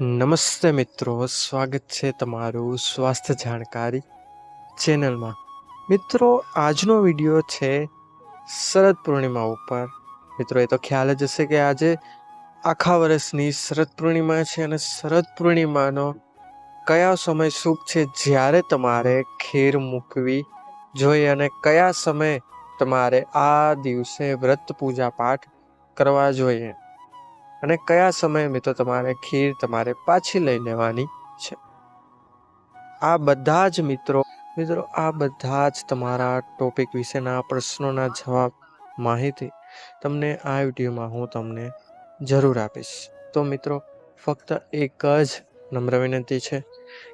નમસ્તે મિત્રો, સ્વાગત છે તમારું સ્વાસ્થ્ય જાણકારી ચેનલમાં. મિત્રો, આજનો વીડિયો છે શરદ પૂર્ણિમા ઉપર. મિત્રો, એ તો ખ્યાલ જ હશે કે આજે આખા વર્ષની શરદ પૂર્ણિમા છે અને શરદ પૂર્ણિમાનો કયા સમય શુભ છે, જ્યારે તમારે ખીર મૂકવી જોઈએ અને કયા સમયે તમારે આ દિવસે વ્રત પૂજા પાઠ કરવા જોઈએ? અને કયા સમયે મિત્રો તમારે ખીર તમારે પાછી લઈ લેવાની છે? આ બધા જ મિત્રો મિત્રો આ બધા જ તમારા ટોપિક વિશેના પ્રશ્નોના જવાબ માહિતી તમને આ વિડીયોમાં હું તમને જરૂર આપીશ. તો મિત્રો, ફક્ત એક જ નમ્ર વિનંતી છે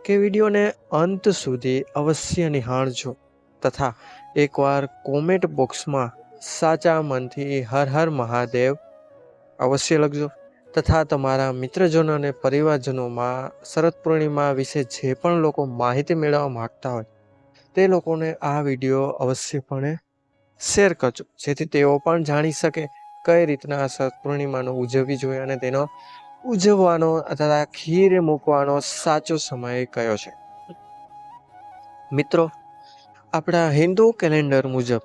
કે વિડીયોને અંત સુધી અવશ્ય નિહાળજો તથા એકવાર કોમેન્ટ બોક્સમાં સાચા મનથી હર હર મહાદેવ અવશ્ય લખજો. તથા તમારા મિત્રજનો અને પરિવારજનોમાં શરદ પૂર્ણિમા વિશે જે પણ લોકો માહિતી મેળવવા માગતા હોય, તે લોકોને આ વીડિયો અવશ્યપણે શેર કરજો. જેથી તેઓ પણ જાણી શકે કઈ રીતના શરદ પૂર્ણિમાનો ઉજવવી જોઈએ અને તેનો ઉજવવાનો તથા ખીર મૂકવાનો સાચો સમય કયો છે. મિત્રો, આપણા હિન્દુ કેલેન્ડર મુજબ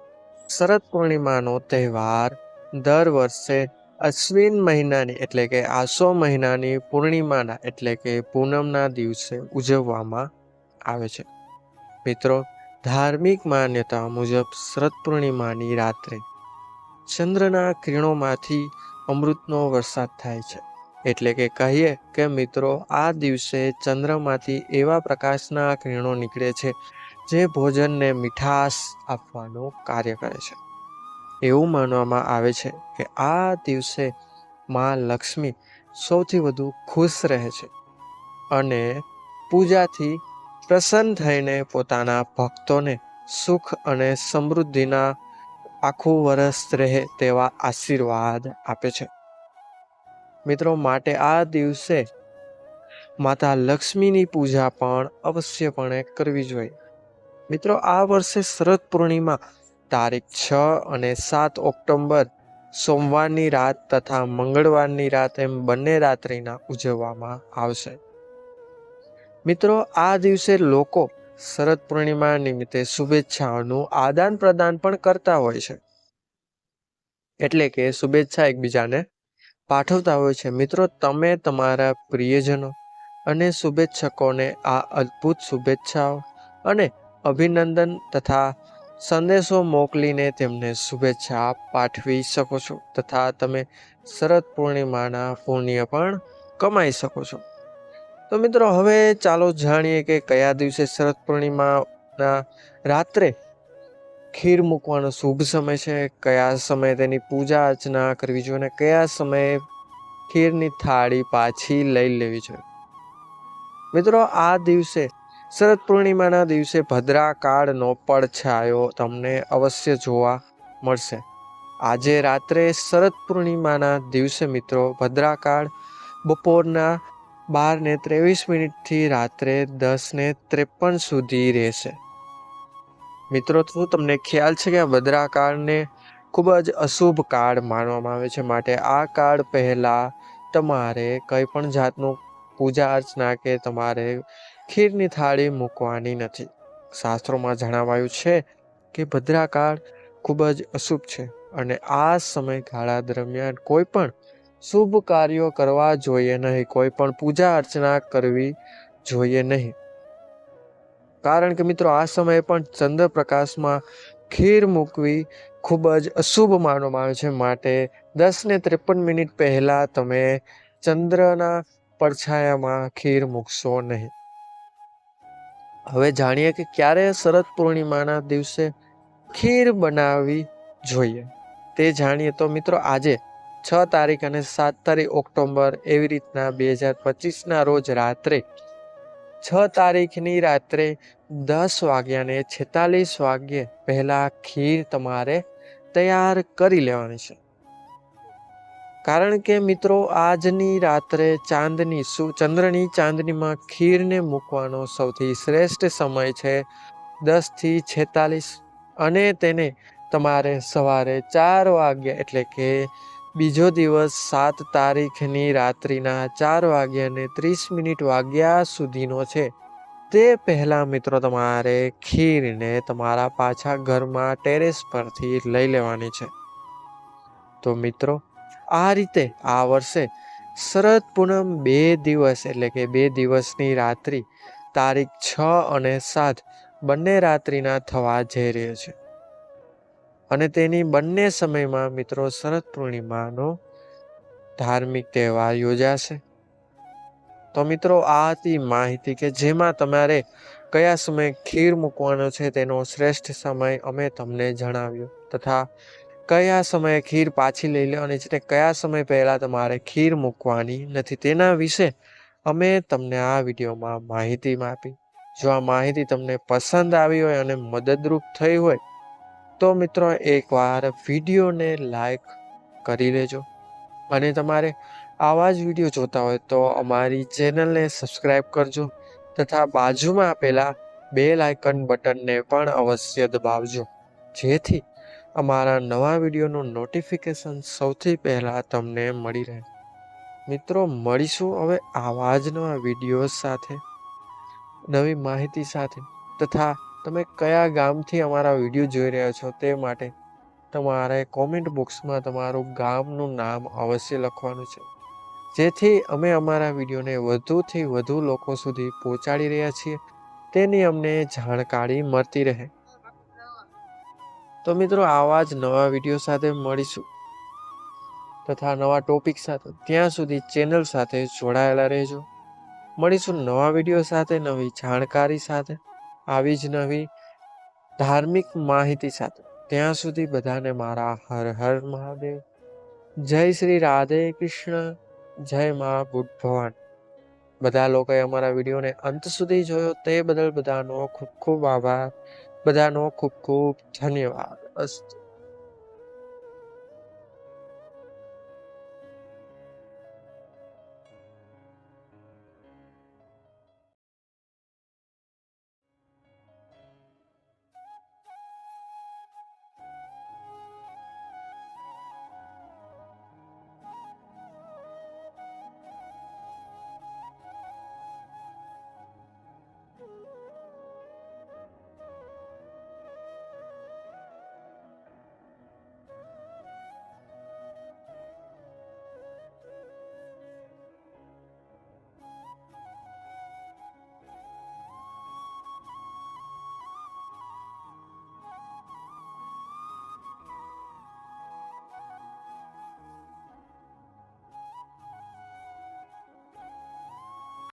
શરદ પૂર્ણિમાનો તહેવાર દર વર્ષે અશ્વિન મહિનાની એટલે કે આસો મહિનાની પૂર્ણિમાના એટલે કે પૂનમના દિવસે ઉજવવામાં આવે છે. મિત્રો, ધાર્મિક માન્યતા મુજબ શરદ પૂર્ણિમાની રાત્રે ચંદ્રના કિરણોમાંથી અમૃતનો વરસાદ થાય છે. એટલે કે કહીએ કે મિત્રો, આ દિવસે ચંદ્રમાંથી એવા પ્રકાશના કિરણો નીકળે છે જે ભોજનને મીઠાશ આપવાનું કાર્ય કરે છે. એવું માનવામાં આવે છે કે આ દિવસે માં લક્ષ્મી સૌથી વધુ ખુશ રહે છે અને પૂજાથી પ્રસન્ન થઈને પોતાના ભક્તોને સુખ અને સમૃદ્ધિના આખું વરસ રહે તેવા આશીર્વાદ આપે છે. મિત્રો, માટે આ દિવસે માતા લક્ષ્મીની પૂજા પણ અવશ્યપણે કરવી જોઈએ. મિત્રો, આ વર્ષે શરદ પૂર્ણિમા તારીખ છ અને સાત ઓક્ટોબર સોમવારની રાત તથા મંગળવારની રાત એમ બંને રાત્રિના ઉજવવામાં આવશે. મિત્રો, આ દિવસે લોકો શરદ પૂર્ણિમા નિમિત્તે શુભેચ્છાઓનું આદાન પ્રદાન પણ કરતા હોય છે. એટલે કે શુભેચ્છા એકબીજાને પાઠવતા હોય છે. મિત્રો, તમે તમારા પ્રિયજનો અને શુભેચ્છકોને આ અદ્ભુત શુભેચ્છાઓ અને અભિનંદન તથા સંદેશો મોકલીને તેમને શુભેચ્છા પાઠવી શકો છો તથા તમે શરદ પૂર્ણિમાના પુણ્ય પણ કમાઈ શકો છો. તો મિત્રો, હવે ચાલો જાણીએ કે કયા દિવસે શરદ પૂર્ણિમાના રાત્રે ખીર મૂકવાનો શુભ સમય છે, કયા સમયે તેની પૂજા અર્ચના કરવી જોઈએ અને કયા સમયે ખીરની થાળી પાછી લઈ લેવી જોઈએ. મિત્રો, આ દિવસે શરદ પૂર્ણિમાના દિવસે ભદ્રાકાળનો પડછાયો તમને અવશ્ય જોવા મળશે. આજે રાત્રે શરદ પૂર્ણિમાના દિવસે મિત્રો ભદ્રાકાળ બપોરના બાર ને ત્રેવીસ મિનિટથી રાત્રે દસ ને ત્રેપન સુધી રહેશે. મિત્રો તો તમને ખ્યાલ છે કે આ ભદ્રાકાળને ખૂબ જ અશુભ કાળ માનવામાં આવે છે? માટે આ કાળ પહેલાં તમારે કંઈ પણ જાતનું પૂજા અર્ચના કે તમારે ખીરની થાળી મૂકવાની નથી. શાસ્ત્રોમાં જણાવાયું છે કે ભદ્રાકાળ ખૂબ જ અશુભ છે અને આ સમયગાળા દરમિયાન કોઈ પણ શુભ કાર્યો કરવા જોઈએ નહીં, કોઈ પણ પૂજા અર્ચના કરવી જોઈએ નહીં. કારણ કે મિત્રો, આ સમયે પણ ચંદ્રપ્રકાશમાં ખીર મૂકવી ખૂબ જ અશુભ માનવામાં આવે છે. માટે દસ ને ત્રેપન મિનિટ પહેલાં તમે ચંદ્રના પડછાયામાં ખીર મૂકશો નહીં. હવે જાણીએ કે ક્યારે શરદ પૂર્ણિમાના દિવસે ખીર બનાવવી જોઈએ. તે જાણીએ તો મિત્રો આજે છ તારીખ અને સાત તારીખ ઓક્ટોબર એવી રીતના બે હજાર પચીસના રોજ રાત્રે છ તારીખની રાત્રે દસ વાગ્યાને છેતાલીસ વાગ્યે પહેલાં ખીર તમારે તૈયાર કરી લેવાની છે. કારણ કે મિત્રો, આજની રાત્રે ચાંદની સુ, ચંદ્રની ચાંદનીમાં ખીરને મૂકવાનો સૌથી શ્રેષ્ઠ સમય છે દસથી છેતાલીસ અને તેને તમારે સવારે ચાર વાગ્યા એટલે કે બીજો દિવસ સાત તારીખની રાત્રિના ચાર વાગ્યા ને ત્રીસ મિનિટ વાગ્યા સુધીનો છે. તે પહેલાં મિત્રો, તમારે ખીરને તમારા પાછા ઘરમાં ટેરેસ પરથી લઈ લેવાની છે. તો મિત્રો આ રીતે આ વર્ષે શરદ પૂનમ બે દિવસ એટલે કે બે દિવસની રાત્રિ તારીખ છ અને સાત બંને રાત્રિના થવા જઈ રહ્યો છે. અને તેની બંને સમયમાં મિત્રો શરદ પૂર્ણિમાનો ધાર્મિક તહેવાર યોજાશે. તો મિત્રો આ હતી માહિતી કે જેમાં તમારે કયા સમયે ખીર મૂકવાનો છે તેનો શ્રેષ્ઠ સમય અમે તમને જણાવ્યો તથા કયા સમયે ખીર પાછી લઈ લેવાની છે ને કયા સમય પહેલાં તમારે ખીર મૂકવાની નથી તેના વિશે અમે તમને આ વિડીયોમાં માહિતી આપી. જો આ માહિતી તમને પસંદ આવી હોય અને મદદરૂપ થઈ હોય, તો મિત્રો એકવાર વિડીયોને લાઈક કરી લેજો. અને તમારે આવા જ વીડિયો જોતા હોય તો અમારી ચેનલને સબસ્ક્રાઈબ કરજો તથા બાજુમાં આપેલા બે લાઇકન બટનને પણ અવશ્ય દબાવજો. જેથી અમારા નવા વિડીયોનું નોટિફિકેશન સૌથી પહેલાં તમને મળી રહે. મિત્રો, મળીશું હવે આવા જ નવા વીડિયો સાથે, નવી માહિતી સાથે. તથા તમે કયા ગામથી અમારા વીડિયો જોઈ રહ્યા છો તે માટે તમારે કોમેન્ટ બોક્સમાં તમારું ગામનું નામ અવશ્ય લખવાનું છે. જેથી અમે અમારા વિડીયોને વધુથી વધુ લોકો સુધી પહોંચાડી રહ્યા છીએ. તેની અમને જાણકારી મળતી રહે. તો મિત્રો, આવા જ નવા વીડિયો સાથે મળીશું. તથા નવા ટોપિક સાથે, ત્યાં સુધી ચેનલ સાથે જોડાયેલા રહેજો. મળીશું નવા વીડિયો સાથે, નવી જાણકારી સાથે, આવી જ નવી ધાર્મિક માહિતી સાથે. ત્યાં સુધી બધાને મારા હર હર મહાદેવ. જય શ્રી રાધે કૃષ્ણ. જય મા બુદ્ધ ભવાન. બધા લોકોએ અમારા વિડીયોને અંત સુધી જોયો, તે બદલ બધાનો ખૂબ ખૂબ આભાર. બધાનો ખૂબ ખૂબ ધન્યવાદ. અસ્તુ